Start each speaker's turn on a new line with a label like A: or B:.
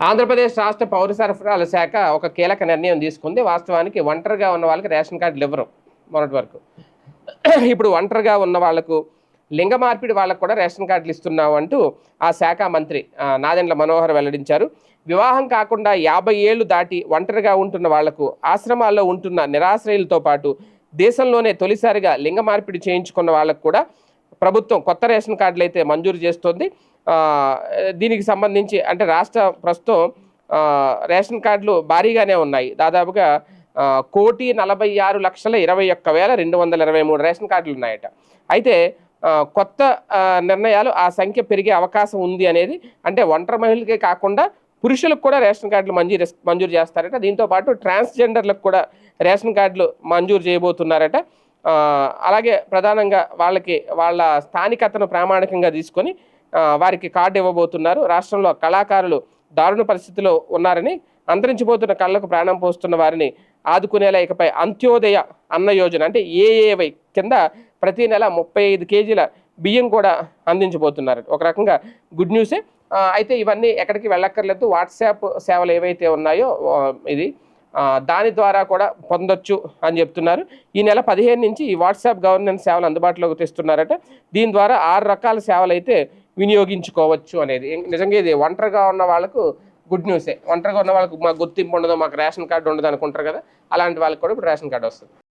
A: ఆంధ్రప్రదేశ్ రాష్ట్ర పౌర సరఫరాల శాఖ ఒక కీలక నిర్ణయం తీసుకుంది. వాస్తవానికి ఒంటరిగా ఉన్న వాళ్ళకి రేషన్ కార్డులు ఇవ్వరు మొన్నటి వరకు. ఇప్పుడు ఒంటరిగా ఉన్న వాళ్ళకు లింగ మార్పిడి వాళ్ళకు కూడా రేషన్ కార్డులు ఇస్తున్నావు అంటూ ఆ శాఖ మంత్రి నాదెండ్ల మనోహర్ వెల్లడించారు. వివాహం కాకుండా యాభై ఏళ్ళు దాటి ఒంటరిగా ఉంటున్న వాళ్ళకు ఆశ్రమాల్లో ఉంటున్న నిరాశ్రయులతో పాటు దేశంలోనే తొలిసారిగా లింగ మార్పిడి చేయించుకున్న వాళ్ళకు కూడా ప్రభుత్వం కొత్త రేషన్ కార్డులు అయితే మంజూరు చేస్తుంది. దీనికి సంబంధించి అంటే రాష్ట్ర ప్రస్తుతం రేషన్ కార్డులు భారీగానే ఉన్నాయి. దాదాపుగా కోటి నలభై ఆరు లక్షల ఇరవై ఒక్క వేల రెండు వందల ఇరవై మూడు రేషన్ కార్డులు ఉన్నాయట. అయితే కొత్త నిర్ణయాలు ఆ సంఖ్య పెరిగే అవకాశం ఉంది అనేది అంటే ఒంటరి మహిళలకే కాకుండా పురుషులకు కూడా రేషన్ కార్డులు మంజూరు మంజూరు చేస్తారట. దీంతో పాటు ట్రాన్స్జెండర్లకు కూడా రేషన్ కార్డులు మంజూరు చేయబోతున్నారట. అలాగే ప్రధానంగా వాళ్ళకి వాళ్ళ స్థానికతను ప్రామాణికంగా తీసుకొని వారికి కార్డు ఇవ్వబోతున్నారు. రాష్ట్రంలో కళాకారులు దారుణ పరిస్థితిలో ఉన్నారని అంతరించిపోతున్న కళ్ళకు ప్రాణం పోస్తున్న వారిని ఆదుకునేలా ఇకపై అంత్యోదయ అన్న యోజన అంటే ఏఏవై కింద ప్రతి నెల ముప్పై ఐదు కేజీల బియ్యం కూడా అందించబోతున్నారు. ఒక రకంగా గుడ్ న్యూసే. అయితే ఇవన్నీ ఎక్కడికి వెళ్ళక్కర్లేదు. వాట్సాప్ సేవలు ఏవైతే ఉన్నాయో ఇది దాని ద్వారా కూడా పొందొచ్చు అని చెప్తున్నారు. ఈ నెల పదిహేను నుంచి ఈ వాట్సాప్ గవర్నెన్స్ సేవలు అందుబాటులోకి తెస్తున్నారట. దీని ద్వారా ఆరు రకాల సేవలు అయితే వినియోగించుకోవచ్చు అనేది. నిజంగా ఇది ఒంటరిగా ఉన్న వాళ్ళకు గుడ్ న్యూసే. ఒంటరిగా ఉన్న వాళ్ళకు మాకు గుర్తింపు ఉండదు మాకు రేషన్ కార్డు ఉండదు అనుకుంటారు కదా. అలాంటి వాళ్ళకి కూడా ఇప్పుడు రేషన్ కార్డు వస్తుంది.